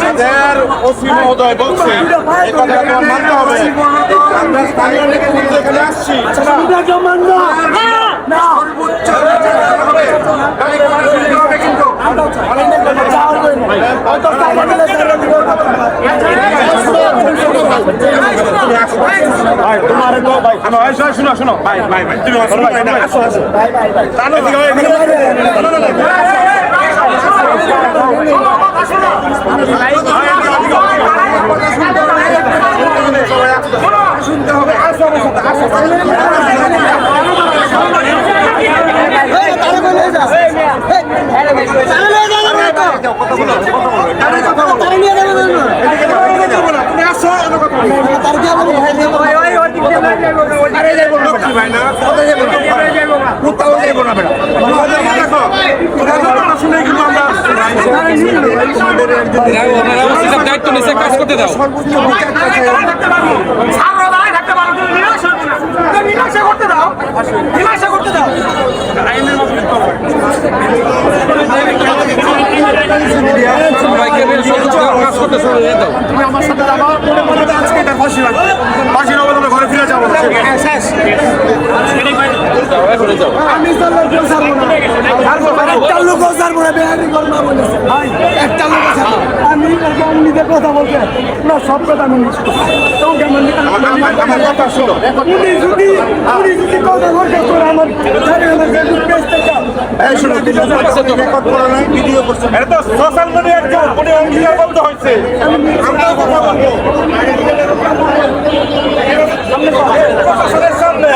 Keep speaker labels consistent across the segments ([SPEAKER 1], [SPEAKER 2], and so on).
[SPEAKER 1] আমাদের অসীম মহোদয় বলছেন এই কথা মানতে হবে। আমরা স্থানীয় লোকের কিন্তু এখানে আসছি শুনো শুনো ভাই ভাই ভাই তুমি আসো ভাই না আসো আসো জানো এদিকে ভাই, এখানে না, না, না, না। তুমি আসো এনে কথা বলো। লক্ষ্মী ভাই না কোথাও যাব না। বেটা তোমাদের দেখো তোমাদের কথা শুনে কিন্তু আমরা আসছি ভাই।
[SPEAKER 2] ওনারা দায়িত্ব নিচ্ছে কাজ করতে দাও সবাইকে বের সহযোগিতা করে কাজ করতে শুরু করে দাও
[SPEAKER 1] তুমি আমার সাথে যাবা তো আজকে এটা ফাঁসি লাগবে। ফাঁসি ঘরে ফিরে যাব। শেষ।
[SPEAKER 2] যাও এখনই যাও।
[SPEAKER 3] আমি একটা লোকও ছাড়বো না বেহারি করব বলেছে। একটা লোকও ছাড়বো। আমি নিজের কথা বলতে না। সব কথা আমি
[SPEAKER 1] কথা শুনো।
[SPEAKER 3] উনি যদি উনি যদি কথা বলতে আমার আমার
[SPEAKER 1] সোশ্যাল মিডিয়ার যুগ উনি অঙ্গীকার বলতে হয়েছে। আমরাও কথা বলব। প্রশাসনের সামনে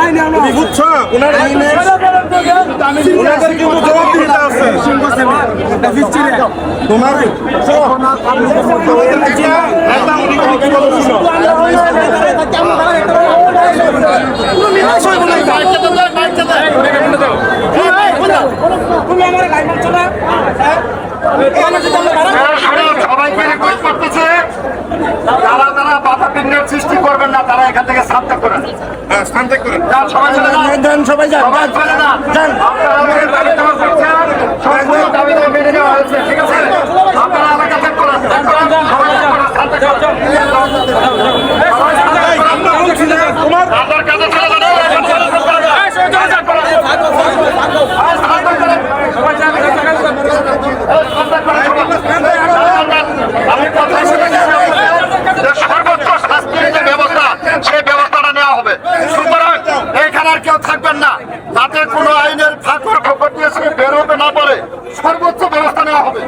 [SPEAKER 3] আইনে আমরা
[SPEAKER 1] তুমি বুঝছ ওনার ওনাদের কিন্তু জবাব দিতে আছে। তোমার একটা একটা উনি কি বলো শুনো
[SPEAKER 4] সবাইকে রিকোয়েস্ট করতেছে যারা যারা বাধা বিঘ্নের সৃষ্টি করবেন না তারা এখান থেকে সাবধান করেন।
[SPEAKER 1] হ্যাঁ
[SPEAKER 4] সবাই চলে যান।
[SPEAKER 1] সবাই যান।
[SPEAKER 4] সবাই চলে যান। সম্পূর্ণ দাবি মেনে নেওয়া হয়েছে ঠিক আছে? আপনারা এলাকা ত্যাগ করেন। সবাই করবেন না। যাতে কোন আইনের ফাঁকর খবর দিয়ে সে বের হতে না পারে। সর্বোচ্চ ব্যবস্থা নেওয়া হবে।